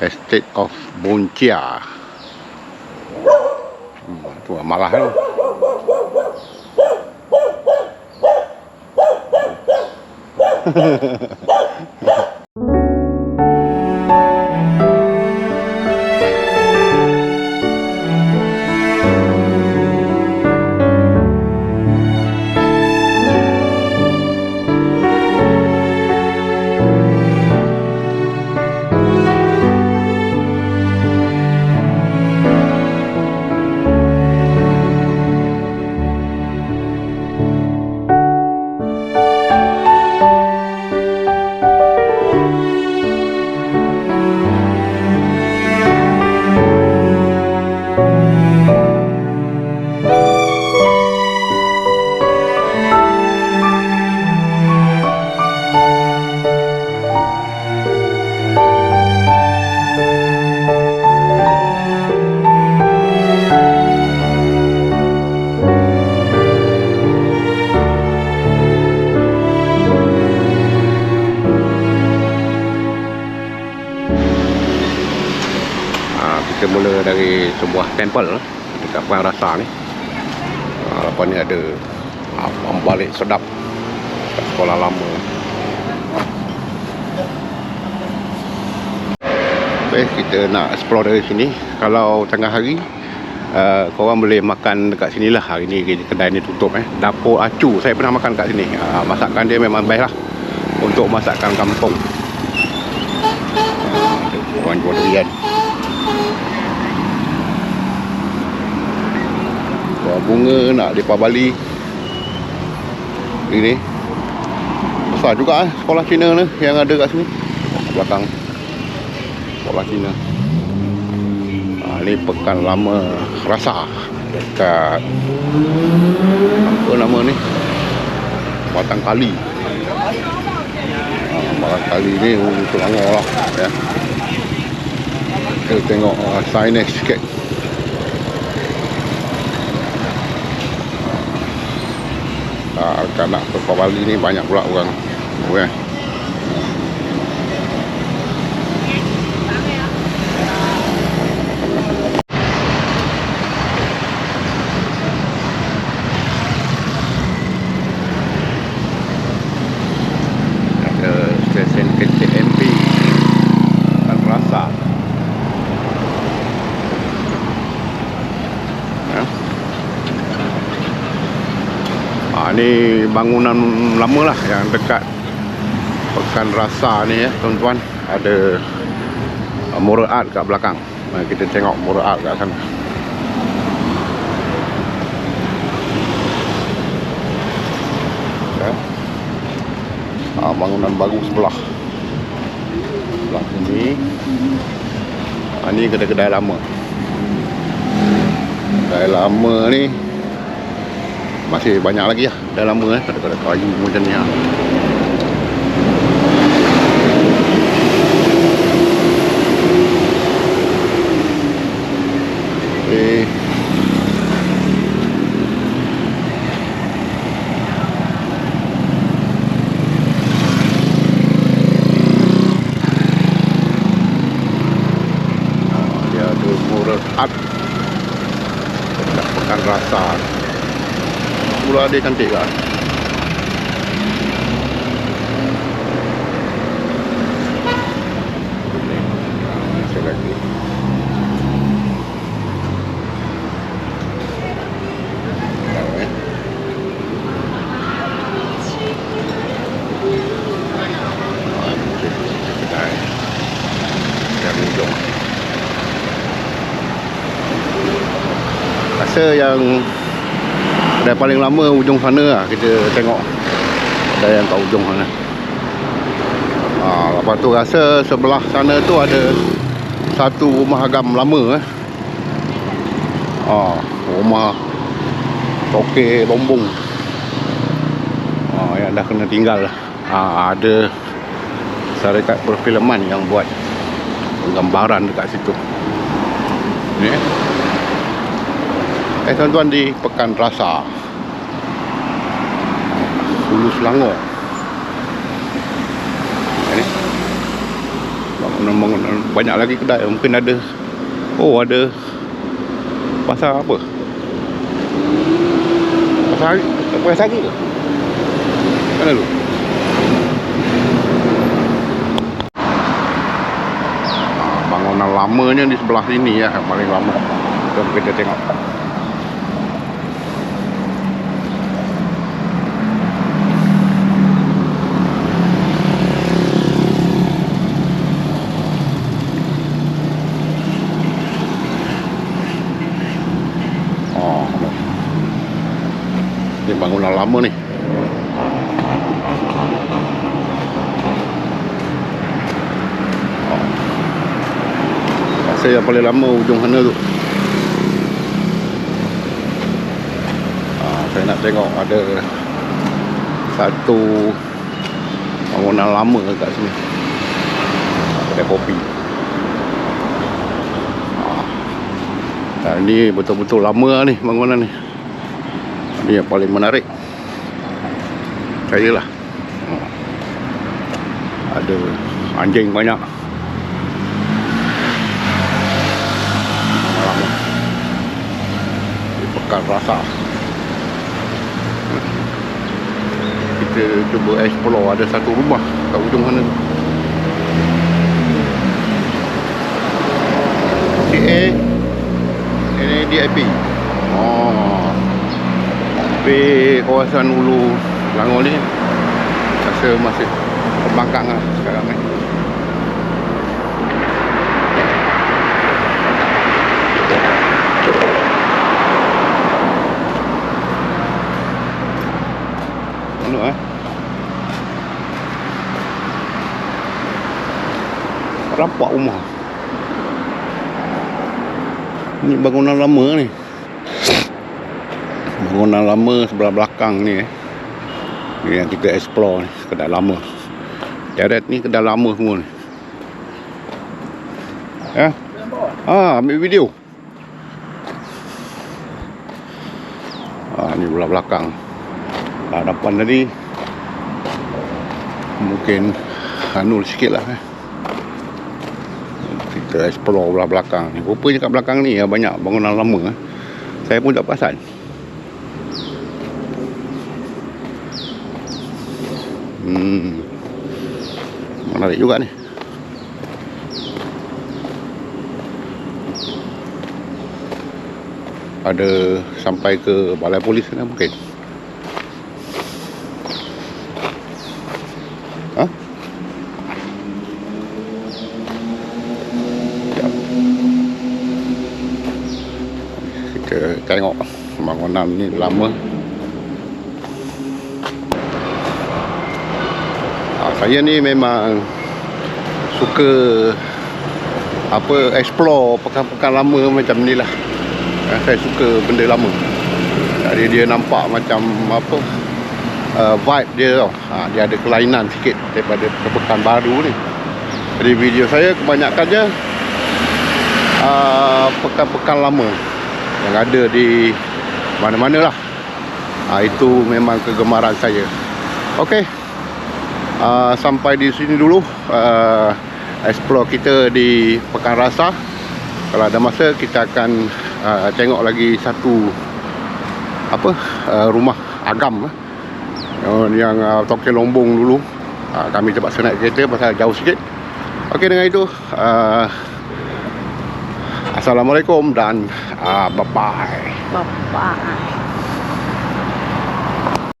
Estate of Boncia. Hmm, tu lah, marah tu. Mula dari sebuah temple lah, dekat Puan Rasa ni. Ha, lepas ni ada ha, balik sedap kat sekolah lama. Okay, kita nak explore dari sini. Kalau tengah hari, uh, korang boleh makan dekat sini lah. Hari ni kedai ni tutup eh. Dapur Acu, saya pernah makan kat sini. Uh, masakan dia memang best lah. Untuk masakan kampung. Uh, orang jual durian. Buah bunga nak lepas Bali. Ini. Besar juga eh, sekolah Cina ni yang ada kat sini. Belakang. Sekolah Cina. Ha, ni pekan lama rasa dekat apa nama ni? Batang Kali. Ha, Batang Kali ni untuk Selangor lah ya. Kita tengok uh, signage sikit. Uh, kanak ke Bali ni banyak pula orang okay stesen KTMP dan rasa ya. Ha, ni bangunan lama lah yang dekat Pekan Rasa ni ya tuan-tuan ada mural art kat belakang. Mari kita tengok mural art kat sana. Ya. Ha, bangunan baru sebelah. Sebelah sini. Ha, ni kedai-kedai lama. Kedai lama ni masih banyak lagi lah. Dah lama eh ada kayu macam ni lah eh Ah, dia ada mural art dekat pekan rasa Pula dia cantik kan Masih lagi Tahu, eh. Ah, kedai Dari ujung Rasa yang Kedai paling lama ujung sana lah Kita tengok. Kedai yang kat ujung sana. Ha, Lepas tu rasa sebelah sana tu ada Satu rumah agam lama eh. ha, Rumah Toke Lombong ha, Yang dah kena tinggal. Ha, Ada Syarikat perfilman yang buat Gambaran dekat situ. Ni eh Eh tuan-tuan di Pekan Rasa. Hulu Selangor. Ini. Banyak lagi kedai. Mungkin ada oh ada pasar apa? Pasar hari pasar hari ke? Mana tu Ah, bangunan lamanya di sebelah sini ya yang paling lama. Kita tengok Oh, ni bangunan lama ni. Rasa yang paling lama ujung sana tu. Ah, saya nak tengok ada satu bangunan lama kat sini. Kedai kopi. Ah, ni betul-betul lama ni bangunan ni. Ni yang paling menarik. Saya lah. Oh. Ada anjing banyak. Di Pekan Rasa. Kita cuba explore ada satu rumah kat ujung sana tu. CA ini DIP. Oh. Tapi kawasan Ulu Selangor ni rasa masih terbangkang lah sekarang ni. Mana eh? Rampak rumah. Ni bangunan lama ni. Bangunan lama sebelah belakang ni eh. Yang kita explore ni, kedai lama. Deret ni kedai lama semua ni. Ya. Ah, ambil video. Ah, ni belah belakang. Hadapan tadi mungkin anul sikit lah eh. Kita explore belah belakang ni. Rupanya kat belakang ni ya, banyak bangunan lama. eh. Saya pun tak perasan. Hmm. Menarik juga ni. Ada sampai ke balai polis sana mungkin. Kita tengok bangunan ni lama. Saya ni memang suka apa explore pekan-pekan lama macam ni lah. Ah, saya suka benda lama. Jadi dia nampak macam apa uh, vibe dia tau. Ha, dia ada kelainan sikit daripada pekan baru ni. Jadi video saya kebanyakannya uh, pekan-pekan lama yang ada di mana-mana lah. Ha, itu memang kegemaran saya. Okey. Uh, sampai di sini dulu uh, explore kita di Pekan Rasa. Kalau ada masa kita akan uh, tengok lagi satu apa uh, rumah agam eh. yang, uh, Toke Lombong dulu. Uh, kami terpaksa naik kereta pasal jauh sikit. Okey dengan itu uh, Assalamualaikum dan uh, bye bye. Bye-bye.